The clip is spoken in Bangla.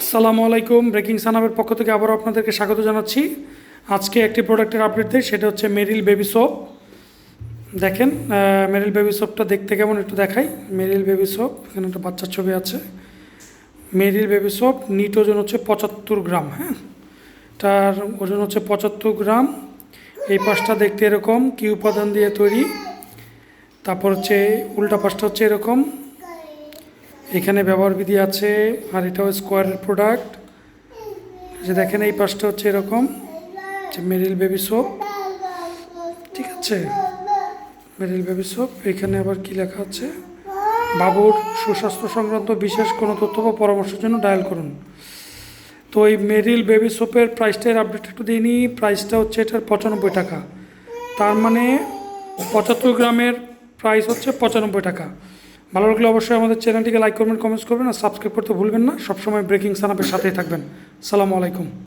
আসসালামু আলাইকুম। ব্রেকিং সানাবের পক্ষ থেকে আবারও আপনাদেরকে স্বাগত জানাচ্ছি। আজকে একটি প্রোডাক্টের আপডেট দিই, সেটা হচ্ছে মেরিল বেবি সোপ। দেখেন মেরিল বেবি সোপটা দেখতে কেমন একটু দেখাই। মেরিল বেবি সোপ, এখানে একটা বাচ্চার ছবি আছে। মেরিল বেবি সোপ, নিট ওজন হচ্ছে পঁচাত্তর গ্রাম হ্যাঁ? তার ওজন হচ্ছে পঁচাত্তর গ্রাম। এই পাশটা দেখতে এরকম, কি উপাদান দিয়ে তৈরি। তারপর হচ্ছে, উল্টা পাশটা হচ্ছে এরকম। এখানে ব্যবহার বিধি আছে, আর এটাও স্কোয়ারের প্রোডাক্ট যে দেখেন এই পাশটা হচ্ছে এরকম, যে মেরিল বেবি সোপ ঠিক আছে? মেরিল বেবি সোপ এখানে আবার কি লেখা আছে? বাবুর সুস্বাস্থ্য সংক্রান্ত বিশেষ কোনো তথ্য বা পরামর্শের জন্য ডায়াল করুন। তো এই মেরিল বেবি সোপের প্রাইসটার আপডেট একটু দিয়ে নিই। প্রাইসটা হচ্ছে এটার পঁচানব্বই টাকা। তার মানে পঁচাত্তর গ্রামের প্রাইস হচ্ছে পঁচানব্বই টাকা। ভালো লাগলে অবশ্যই আমাদের চ্যানেলটিকে লাইক করবেন কমেন্টস করবেন আর সাবস্ক্রাইব করতে ভুলবেন না। সবসময় ব্রেকিং সানাপের সাথেই থাকবেন। সালামু আলাইকুম।